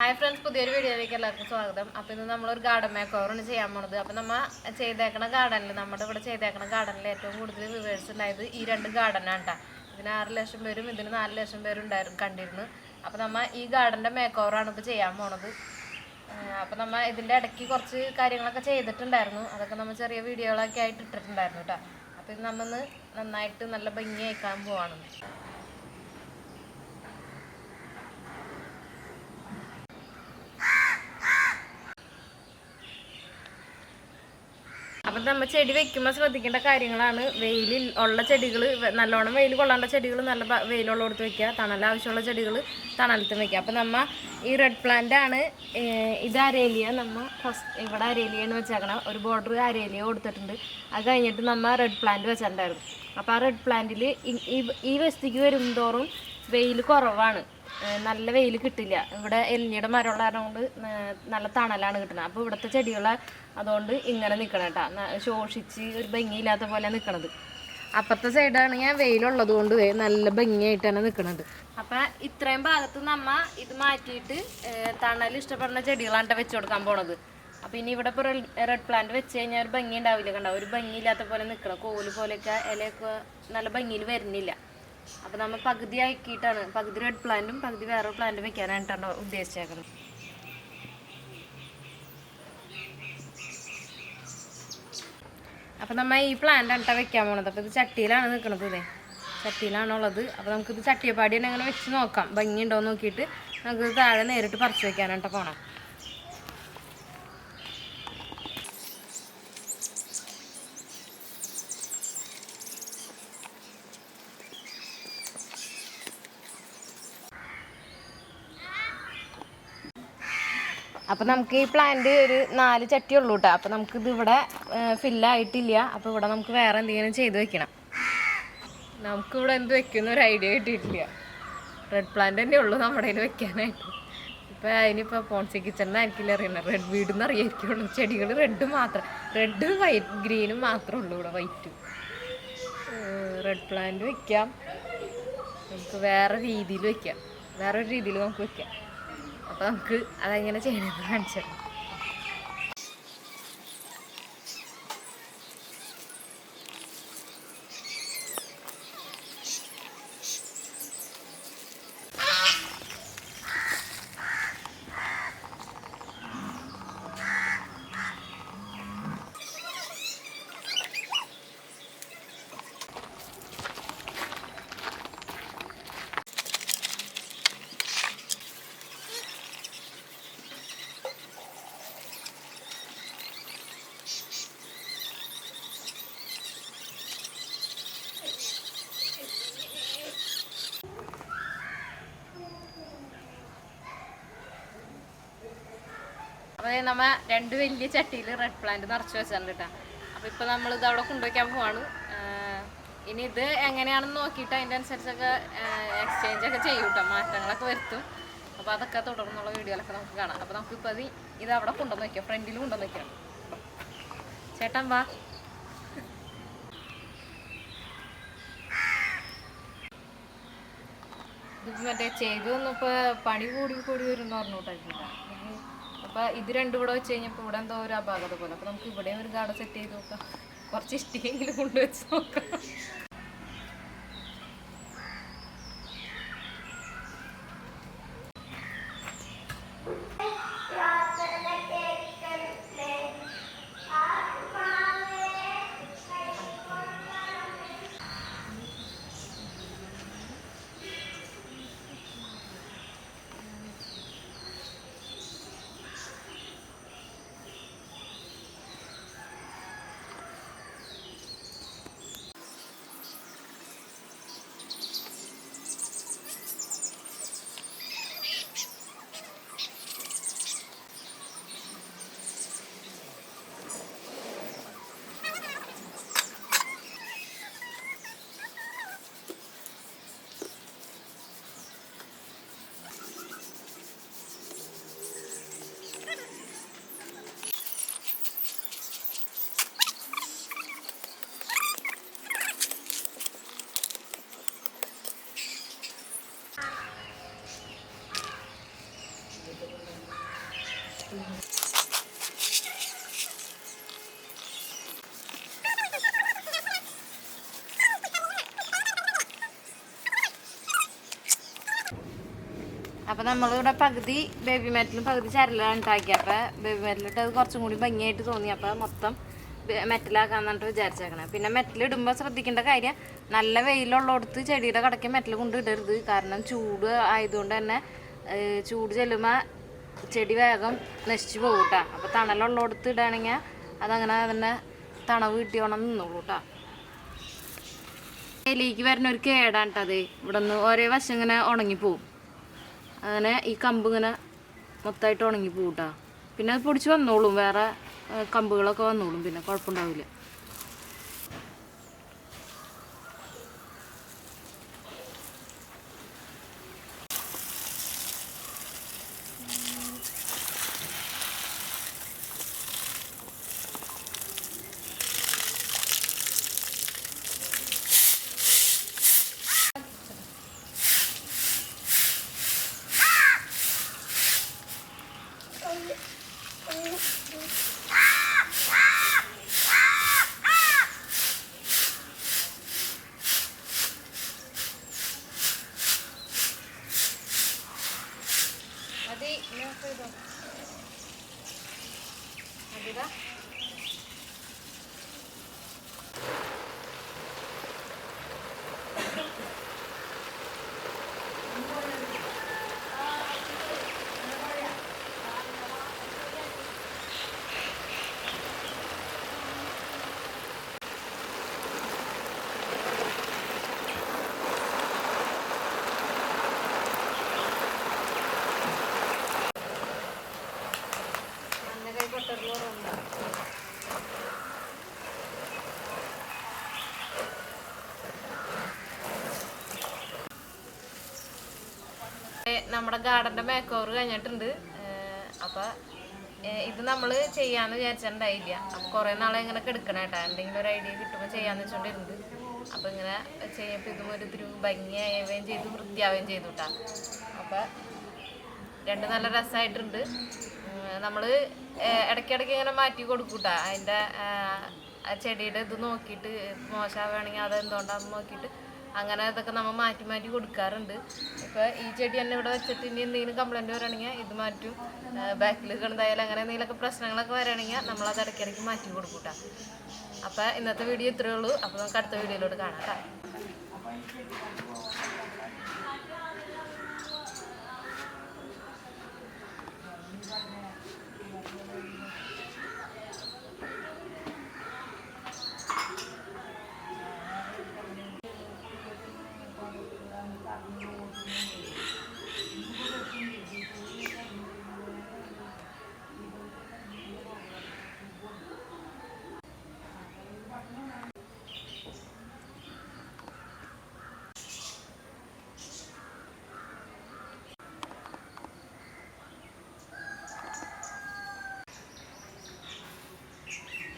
Hi friends പുതിയൊരു വീഡിയോയിലേക്ക് എല്ലാവർക്കും സ്വാഗതം. അപ്പോൾ ഇന്ന് നമ്മളൊരു ഗാർഡൻ മേക്ക് ഓവറാണ് ചെയ്യാൻ പോണത്. അപ്പോൾ നമ്മൾ ചെയ്തേക്കണ ഗാർഡനിൽ നമ്മുടെ ഇവിടെ ചെയ്തേക്കണ ഗാർഡനിൽ ഏറ്റവും കൂടുതൽ വിവേഴ്സ് ഉണ്ടായത് ഈ രണ്ട് ഗാർഡനാണ് കേട്ടോ ഇതിന് ആറ് ലക്ഷം പേരും ഇതിന് നാല് ലക്ഷം പേരും ഉണ്ടായിരുന്നു കണ്ടിരുന്നു. അപ്പോൾ നമ്മൾ ഈ ഗാർഡന്റെ മേക്ക് ഓവറാണ് ഇപ്പോൾ ചെയ്യാൻ പോണത്. അപ്പോൾ നമ്മൾ ഇതിന്റെ ഇടയ്ക്ക് കുറച്ച് കാര്യങ്ങളൊക്കെ ചെയ്തിട്ടുണ്ടായിരുന്നു. അതൊക്കെ നമ്മൾ ചെറിയ വീഡിയോകളൊക്കെ ആയിട്ട് ഇട്ടിട്ടുണ്ടായിരുന്നു കേട്ടോ അപ്പോൾ ഇത് നമ്മൾ നന്നായിട്ട് നല്ല ഭംഗി അയക്കാൻ പോവാണ്. അപ്പം നമ്മൾ ചെടി വെക്കുമ്പോൾ ശ്രദ്ധിക്കേണ്ട കാര്യങ്ങളാണ്. വെയിലിൽ ഉള്ള ചെടികൾ നല്ലോണം വെയിൽ കൊള്ളേണ്ട ചെടികൾ നല്ല വെയിലുള്ളിടത്ത് വെക്കുക. തണൽ ആവശ്യമുള്ള ചെടികൾ തണലത്തും വെക്കുക. അപ്പം നമ്മൾ ഈ റെഡ് പ്ലാന്റ് ആണ് ഇത് അരേലിയ നമ്മൾ ഫസ്റ്റ് ഇവിടെ അരേലിയാണ് വെച്ചേക്കണം. ഒരു ബോർഡർ അരേലിയ കൊടുത്തിട്ടുണ്ട്. അത് കഴിഞ്ഞിട്ട് നമ്മൾ റെഡ് പ്ലാന്റ് വെച്ചിട്ടുണ്ടായിരുന്നു. അപ്പോൾ ആ റെഡ് പ്ലാന്റിൽ ഈ വസ്തിക്ക് വരുംതോറും വെയിൽ കുറവാണ്. നല്ല വെയിൽ കിട്ടില്ല. ഇവിടെ എല്ലിയുടെ മരമുള്ള കാരണം കൊണ്ട് നല്ല തണലാണ് കിട്ടുന്നത്. അപ്പോൾ ഇവിടുത്തെ ചെടികളെ അതുകൊണ്ട് ഇങ്ങനെ നിൽക്കണം കേട്ടോ. ശോഷിച്ച് ഒരു ഭംഗിയില്ലാത്ത പോലെ നിൽക്കണത് അപ്പുറത്തെ സൈഡാണ് ഞാൻ വെയിലുള്ളത് കൊണ്ട് നല്ല നല്ല ഭംഗിയായിട്ടാണ് നിൽക്കണത് അപ്പം ഇത്രയും ഭാഗത്ത് നമ്മ ഇത് മാറ്റിയിട്ട് തണൽ ഇഷ്ടപ്പെടുന്ന ചെടികളാണ് വെച്ച് കൊടുക്കാൻ പോണത്. അപ്പം ഇനി ഇവിടെ ഇപ്പോൾ റെഡ് പ്ലാന്റ് വെച്ച് കഴിഞ്ഞാൽ ഒരു ഭംഗി ഉണ്ടാവില്ല കണ്ടോ? ഒരു ഭംഗിയില്ലാത്ത പോലെ നിൽക്കണം കോൽ പോലെയൊക്കെ ഇലയൊക്കെ നല്ല ഭംഗിയിൽ വരുന്നില്ല. അപ്പൊ നമ്മൾ പകുതി ആക്കിയിട്ടാണ്. പകുതി റെഡ് പ്ലാന്റും പകുതി വേറെ പ്ലാന്റും വെക്കാനായിട്ടാണ് ഉദ്ദേശിച്ചേക്കുന്നത് അപ്പൊ നമ്മ ഈ പ്ലാന്റ് അണ്ട വെക്കാൻ പോണത്. അപ്പൊ ഇത് ചട്ടിയിലാണ് നിൽക്കണത് ഇതേ ചട്ടിയിലാണുള്ളത് അപ്പൊ നമുക്കിത് ചട്ടിയപ്പാടി തന്നെ അങ്ങനെ വെച്ച് നോക്കാം. ഭംഗി ഉണ്ടോ നോക്കിയിട്ട് നമുക്ക് താഴെ നേരിട്ട് പറിച്ചു വെക്കാനായിട്ട് പോണം. അപ്പൊ നമുക്ക് ഈ പ്ലാന്റ് ഒരു നാല് ചട്ടി ഉള്ളൂ കേട്ടോ അപ്പൊ നമുക്ക് ഇത് ഇവിടെ ഫില്ലായിട്ടില്ല അപ്പൊ ഇവിടെ നമുക്ക് വേറെ എന്തെങ്കിലും ചെയ്ത് വെക്കണം. നമുക്ക് ഇവിടെ എന്ത് വെക്കുന്ന ഒരു ഐഡിയ കിട്ടിയിട്ടില്ല. റെഡ് പ്ലാന്റ് തന്നെ ഉള്ളൂ നമ്മുടെ കയ്യിൽ വെക്കാനായിട്ട്. ഇപ്പൊ അതിനിപ്പോ പോൺസി കിച്ചണിനായിരിക്കില്ല അറിയണം റെഡ് വീട് എന്ന് അറിയായിരിക്കുള്ളൂ. ചെടികൾ റെഡ് മാത്രം. റെഡ് വൈറ്റ് ഗ്രീനും മാത്രമേ ഉള്ളൂ ഇവിടെ വൈറ്റും റെഡ് പ്ലാന്റ് വെക്കാം. നമുക്ക് വേറെ രീതിയിൽ വെക്കാം. വേറൊരു രീതിയിൽ നമുക്ക് വെക്കാം. അപ്പൊ നമുക്ക് അതെങ്ങനെ ചെയ്യണമെന്ന് കാണിച്ചു തരാം. അപ്പൊ നമ്മ രണ്ട് വലിയ ചട്ടിയിൽ റെഡ് പ്ലാന്റ് നിറച്ച് വെച്ചിട്ടുണ്ട് കേട്ടോ അപ്പൊ ഇപ്പൊ നമ്മൾ ഇത് അവിടെ കൊണ്ടുവയ്ക്കാൻ പോവാണ്. ഇനി ഇത് എങ്ങനെയാണെന്ന് നോക്കിയിട്ട് അതിന്റെ അനുസരിച്ചൊക്കെ എക്സ്ചേഞ്ച് ഒക്കെ ചെയ്യും കേട്ടോ മാറ്റങ്ങളൊക്കെ വരുത്തും. അപ്പൊ അതൊക്കെ തുടർന്നുള്ള വീഡിയോയിലൊക്കെ നമുക്ക് കാണാം. അപ്പൊ നമുക്ക് ഇപ്പൊ ഇത് അവിടെ കൊണ്ടുവന്ന് വെക്കാം. ഫ്രണ്ടിൽ കൊണ്ടുവന്ന് വെക്കാം. ചേട്ടൻ വാ. മറ്റേ ചെയ്തു വന്നപ്പോ പണി കൂടി കൂടി വരും പറഞ്ഞോട്ടായിരിക്കില്ല അപ്പൊ ഇത് രണ്ടും കൂടെ വെച്ച് കഴിഞ്ഞപ്പോ ഇവിടെ എന്തോ ഒരു അപാകത പോലെ. അപ്പൊ നമുക്ക് ഇവിടെ ഒരു ഗാർഡൻ സെറ്റ് ചെയ്ത് നോക്കാം. കുറച്ച് ഇഷ്ടിക്കെങ്കിലും കൊണ്ടുവച്ച് നോക്കാം. അപ്പം നമ്മളിവിടെ പകുതി ബേബി മെറ്റലും പകുതി ചരലാണ് ഉണ്ടാക്കി അപ്പം ബേബി മെറ്റലിട്ട് അത് കുറച്ചും കൂടി ഭംഗിയായിട്ട് തോന്നി. അപ്പം മൊത്തം മെറ്റലാക്കാന്ന് പറഞ്ഞിട്ട് വിചാരിച്ചേക്കണേ. പിന്നെ മെറ്റൽ ഇടുമ്പോൾ ശ്രദ്ധിക്കേണ്ട കാര്യം നല്ല വെയിലുള്ളിടത്ത് ചെടിയുടെ കടയ്ക്ക് മെറ്റൽ കൊണ്ട് ഇടരുത്. കാരണം ചൂട് ആയതുകൊണ്ട് തന്നെ ചൂട് ചെല്ലുമ്പോൾ ചെടി വേഗം നശിച്ചു പോകും കേട്ടോ അപ്പോൾ തണലുള്ളിടത്ത് ഇടുകയാണെങ്കിൽ അതങ്ങനെ അതിന്റെ തണവ് കിട്ടിയോണം നിന്നോളൂ കേട്ടോ ഇലയിലേക്ക് വരുന്ന ഒരു കേടാണ് കേട്ടോ അത്. ഇവിടെ നിന്ന് ഒരേ വശം ഇങ്ങനെ ഉണങ്ങിപ്പോവും. അങ്ങനെ ഈ കമ്പ് ഇങ്ങനെ മൊത്തമായിട്ട് ഉണങ്ങി പോകട്ടോ പിന്നെ അത് പൊടിച്ച് വന്നോളും വേറെ കമ്പുകളൊക്കെ വന്നോളും പിന്നെ കുഴപ്പമുണ്ടാവില്ല. Ano yung kayo ba? Ano? നമ്മുടെ ഗാർഡന്റെ മേക്ക് ഓവർ കഴിഞ്ഞിട്ടുണ്ട്. അപ്പൊ ഇത് നമ്മൾ ചെയ്യാന്ന് വിചാരിച്ചിട്ടുണ്ടായില്ല അപ്പൊ കുറെ നാളെ ഇങ്ങനെ കിടക്കണേട്ടാ എന്തെങ്കിലും ഒരു ഐഡിയ കിട്ടുമ്പോൾ ചെയ്യാന്ന് വെച്ചോണ്ടിരുന്നത്. അപ്പൊ ഇങ്ങനെ ചെയ്യപ്പോ ഇതും ഒരു ഇത്തിരി ഭംഗിയാവുകയും ചെയ്തു വൃത്തിയാവുകയും ചെയ്തു കേട്ടോ അപ്പൊ രണ്ട് നല്ല രസമായിട്ടുണ്ട് നമ്മൾ ഇടയ്ക്കിടയ്ക്ക് ഇങ്ങനെ മാറ്റി കൊടുക്കൂട്ടാ അതിന്റെ ചെടിയുടെ ഇത് നോക്കിയിട്ട് മോശമാവുകയാണെങ്കിൽ അത് എന്തുകൊണ്ടാണെന്ന് നോക്കിയിട്ട് അങ്ങനെ അതൊക്കെ നമ്മൾ മാറ്റി മാറ്റി കൊടുക്കാറുണ്ട്. ഇപ്പോൾ ഈ ചെടി തന്നെ ഇവിടെ വെച്ചിട്ട് ഇനി എന്തെങ്കിലും കംപ്ലൈന്റ് വരികയാണെങ്കിൽ ഇത് മാറ്റും. ബാക്കിൽ കിടന്നായാലും അങ്ങനെ എന്തെങ്കിലുമൊക്കെ പ്രശ്നങ്ങളൊക്കെ വരികയാണെങ്കിൽ നമ്മളത് ഇടയ്ക്കിടയ്ക്ക് മാറ്റി കൊടുക്കൂട്ട. അപ്പോൾ ഇന്നത്തെ വീഡിയോ ഇത്രയേ ഉള്ളൂ. അപ്പോൾ നമുക്ക് അടുത്ത വീഡിയോയിലോട്ട് കാണാം കേട്ടോ